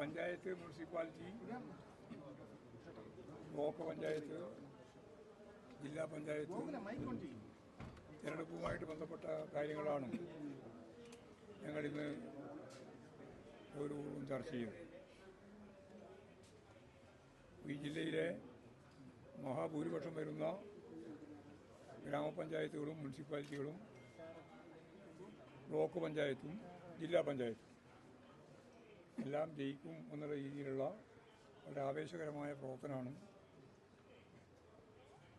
Panchayat municipality block panchayat ജില്ലാ പഞ്ചായത്ത് തിരഞ്ഞെടുപ്പുമായിട്ട് ബന്ധപ്പെട്ട കാര്യങ്ങളാണ് ഞങ്ങളിന്ന് ഒരു ചർച്ച ചെയ്യും. ഈ ജില്ലയിലെ മഹാഭൂരിപക്ഷം വരുന്ന ഗ്രാമപഞ്ചായത്തുകളും മുനിസിപ്പാലിറ്റികളും ബ്ലോക്ക് പഞ്ചായത്തും ജില്ലാ പഞ്ചായത്തും എല്ലാം ജയിക്കും എന്നുള്ള രീതിയിലുള്ള വളരെ ആവേശകരമായ പ്രവർത്തനമാണ്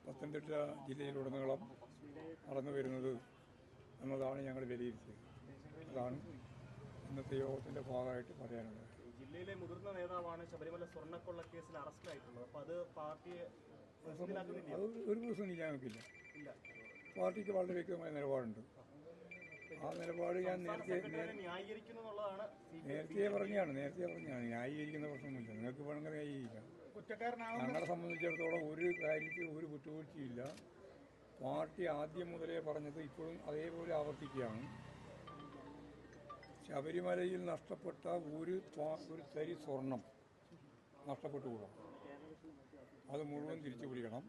പത്തനംതിട്ട ജില്ലയിലുടനീളം നടന്നു വരുന്നത് എന്നതാണ് ഞങ്ങൾ വിലയിരുത്തിയത്. അതാണ് ഇന്നത്തെ യോഗത്തിന്റെ ഭാഗമായിട്ട് പറയാനുള്ളത്. ജില്ലയിലെ മുതിർന്ന നേതാവാണ് ശബരിമല സ്വർണക്കൊള്ള കേസിൽ അറസ്റ്റിലായിട്ടുള്ളത്. അപ്പൊ അത് പാർട്ടിയെ അത് ഒരു ദിവസം ഞങ്ങൾക്കില്ല പാർട്ടിക്ക് വളരെ വ്യക്തമായ നിലപാടുണ്ട്. ആ നിലപാട് ഞാൻ നേരത്തെ നേരത്തെ പറഞ്ഞാണ് നേരത്തെ പറഞ്ഞാണ്. ന്യായീകരിക്കുന്ന പ്രശ്നമൊന്നുമില്ല. നിങ്ങൾക്ക് വേണമെങ്കിൽ ന്യായീകരിക്കാം. ഞങ്ങളെ സംബന്ധിച്ചിടത്തോളം ഒരു കാര്യത്തിൽ ഒരു കുറ്റവീഴ്ചയില്ല പാർട്ടി ആദ്യം മുതലേ പറഞ്ഞത് ഇപ്പോഴും അതേപോലെ ആവർത്തിക്കുകയാണ്. ശബരിമലയിൽ നഷ്ടപ്പെട്ട ഒരു ഒരു തരി സ്വർണം നഷ്ടപ്പെട്ടുകൂടാ. അത് മുഴുവൻ തിരിച്ചു പിടിക്കണം.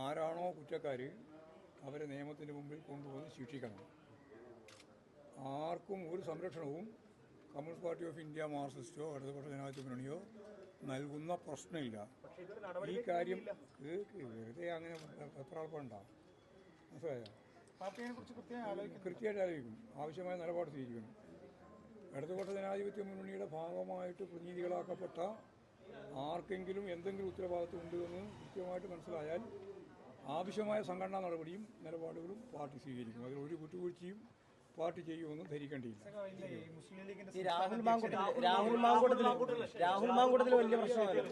ആരാണോ കുറ്റക്കാർ അവരെ നിയമത്തിന് മുമ്പിൽ കൊണ്ടുവന്ന് ശിക്ഷിക്കണം. ആർക്കും ഒരു സംരക്ഷണവും കമ്മ്യൂണിസ്റ്റ് പാർട്ടി ഓഫ് ഇന്ത്യ മാർക്സിസ്റ്റോ ഇടതുപക്ഷ ജനാധിപത്യ മുന്നണിയോ നൽകുന്ന പ്രശ്നമില്ല. ഈ കാര്യം വെറുതെ അങ്ങനെ എത്രാൾപ്പണ്ട മനസ്സിലായോ? കൃത്യമായിട്ട് ആലോചിക്കും ആവശ്യമായ നിലപാട് സ്വീകരിക്കണം. ഇടതുപക്ഷ ജനാധിപത്യ മുന്നണിയുടെ ഭാഗമായിട്ട് പ്രതിനിധികളാക്കപ്പെട്ട ആർക്കെങ്കിലും എന്തെങ്കിലും ഉത്തരവാദിത്വം ഉണ്ട് എന്ന് കൃത്യമായിട്ട് മനസ്സിലായാൽ ആവശ്യമായ സംഘടനാ നടപടിയും നിലപാടുകളും പാർട്ടി സ്വീകരിക്കും. അതിൽ ഒരു വിട്ടുവീഴ്ചയും പാർട്ടി ചെയ്യുമെന്ന് ധരിക്കേണ്ടിയില്ല. മുസ്ലിം ലീഗിന്റെ രാഹുൽ മാങ്കൂട്ടത്തിൽ രാഹുൽ മാങ്കൂട്ടത്തിൽ രാഹുൽ മാങ്കൂട്ടത്തിൽ വലിയ പ്രശ്നമാണ്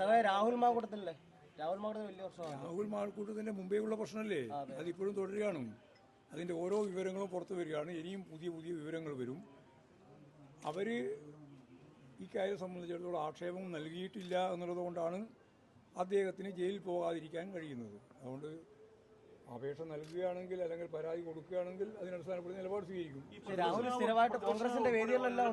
സഹായ രാഹുൽ മാങ്കൂട്ടത്തിലല്ലേ? രാഹുൽ മാങ്കൂട്ടത്തിൽ വലിയ പ്രശ്നമാണ് രാഹുൽ മാൾക്കൂട്ടത്തിന്റെ മുമ്പേ ഉള്ള പ്രശ്നമല്ലേ അതിപ്പോഴും തുടരുകയാണ്. അതിന്റെ ഓരോ വിവരങ്ങളും പുറത്തു വരികയാണ്. ഇനിയും പുതിയ പുതിയ വിവരങ്ങൾ വരും. അവർ ഈ കാര്യം സംബന്ധിച്ചിടത്തോളം ആക്ഷേപം നൽകിയിട്ടില്ല എന്നുള്ളത് കൊണ്ടാണ് അദ്ദേഹത്തിന് ജയിലിൽ പോകാതിരിക്കാൻ കഴിയുന്നത്. അതുകൊണ്ട് അപേക്ഷ നൽകുകയാണെങ്കിൽ അല്ലെങ്കിൽ പരാതി കൊടുക്കുകയാണെങ്കിൽ അതിനടിസ്ഥാനപ്പെടുത്തി നിലപാട് സ്വീകരിക്കും. രാഹുൽ സ്ഥിരമായിട്ട് കോൺഗ്രസിന്റെ വേദികളിലെല്ലാം.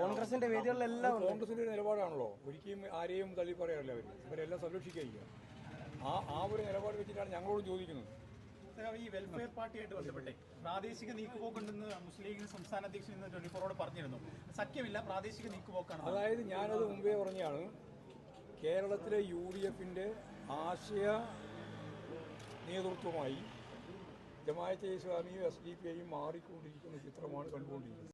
കോൺഗ്രസിന്റെ വേദികളിലെല്ലാം കോൺഗ്രസിന്റെ ഒരു നിലപാടാണല്ലോ. ഒരിക്കലും ആരെയും തള്ളി പറയാറില്ല അവർ ഇവരെല്ലാം സംരക്ഷിക്കുക ആ ആ ഒരു നിലപാട് വെച്ചിട്ടാണ് ഞങ്ങളോട് ചോദിക്കുന്നത്. ഈ വെൽഫെയർ പാർട്ടിയായിട്ട് ബന്ധപ്പെട്ടെ പ്രാദേശിക നീക്കുപോക്കുണ്ടെന്ന് മുസ്ലിം ലീഗിന് സംസ്ഥാന അധ്യക്ഷൻ ഇന്ന് ട്വന്റി ഫോറോട് പറഞ്ഞിരുന്നു. സഖ്യമില്ല പ്രാദേശിക നീക്കുപോക്കാണ്. അതായത് ഞാനത് മുമ്പേ പറഞ്ഞാണ് കേരളത്തിലെ യു ഡി എഫിന്റെ ആശയ നേതൃത്വമായി ജമായത്തെ ഇസ്ലാമിയും എസ് ഡി പി ഐയും മാറിക്കൊണ്ടിരിക്കുന്ന ചിത്രമാണ് കണ്ടുകൊണ്ടിരിക്കുന്നത്.